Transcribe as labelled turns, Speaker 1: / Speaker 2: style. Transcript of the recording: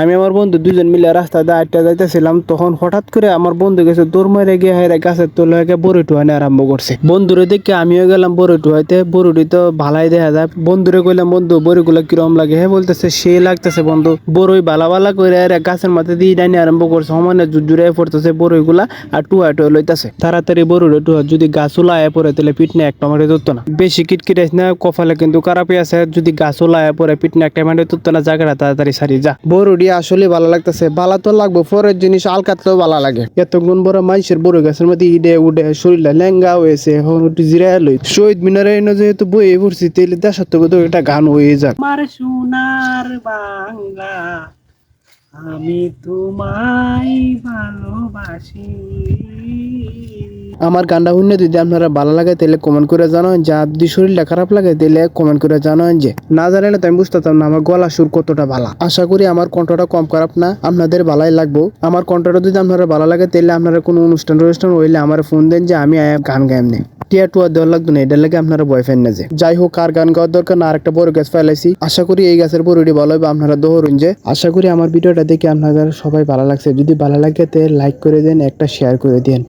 Speaker 1: আমি আমার বন্ধু দুজন মিলে রাস্তা দিয়ে আটটা যাইতেছিলাম, তখন হঠাৎ করে আমার বন্ধু গেছে, দৌড় মারে গিয়ে হাইরে গাছের তলে গিয়ে বড়ি টুয়ানি আরম্ভ করছে। বন্ধুরে দেখে আমিও গেলাম বড়ি টুয়াইতে বড়ি তো ভালাই দেখা যায়। বন্ধুরে কইলাম, বন্ধু, বড়িগুলো কিরম লাগে? হ্যাঁ বলতেছে, সে লাগতেছে বন্ধু। বড়ই বালা বালা করে আরে গাছের মাথায় দিয়ে ডাইনি আরম্ভ করছে, সমানে জুড়ে পড়তেছে বড়ইগুলা আর টুয়া টুয়া লইতাছে। তাড়াতাড়ি বড়ুরে টুয়া, যদি গাছ উলায় পড়ে তাহলে পিটনে এক টমাটো ধরতো না। বেশি কিটকিটাইস না, কপালে কিন্তু খারাপই আছে, যদি গাছ উলায় পড়ে পিটনে এক টমাটো ধরতো না, জায়গাটা তাড়াতাড়ি সারি যা। বড়ুডি আসলে ভালো লাগতেছে। বালা তো লাগবে, পরের জিনিস আলকাতলেও ভালো লাগে। এতক্ষণ বড় মানুষের বড় গাছের মধ্যে ইডে উডে শরীরটা লেঙ্গা হয়েছে, এখন একটু জিরায় লই শহীদ মিনারে যেহেতু বইয়ে পড়ছি তাহলে তো একটা গান হয়ে যাক। সোনার বাংলা, আমি তোমায় ভালোবাসি। আমার গানটা শুনে যদি আপনারা ভালো লাগে তাহলে কমেন্ট করে জানান। যে যদি শরীরটা খারাপ লাগে তাহলে কমেন্ট করে জানান যে, না জানালে তো আমি বুঝতাম না, আমার গলা সুর কতটা ভালো আশা করি আমার কণ্ঠটা কম খারাপ না, আপনাদের ভালোই লাগবো। আমার কণ্ঠটা যদি আপনারা ভালো লাগে তাহলে আপনারা কোনো অনুষ্ঠান অনুষ্ঠান হইলে আমার ফোন দেন যে, আমি গান গাইম নেই টিয়া টুয়া দেওয়ার লাগতো না, এটার লাগে আপনারা বয়ফ্রেন্ড না যে। যাই হোক, আর গান গাওয়ার দরকার না, আরেকটা বড় গাছ ফেলাইছি। আশা করি এই গাছের বড়িটি ভালো হবে আপনারা দোহরুন যে। আশা করি আমার ভিডিওটা দেখে আপনাদের সবাই ভালো লাগছে। যদি ভালো লাগে তাহলে লাইক করে দেন, একটা শেয়ার করে দেন।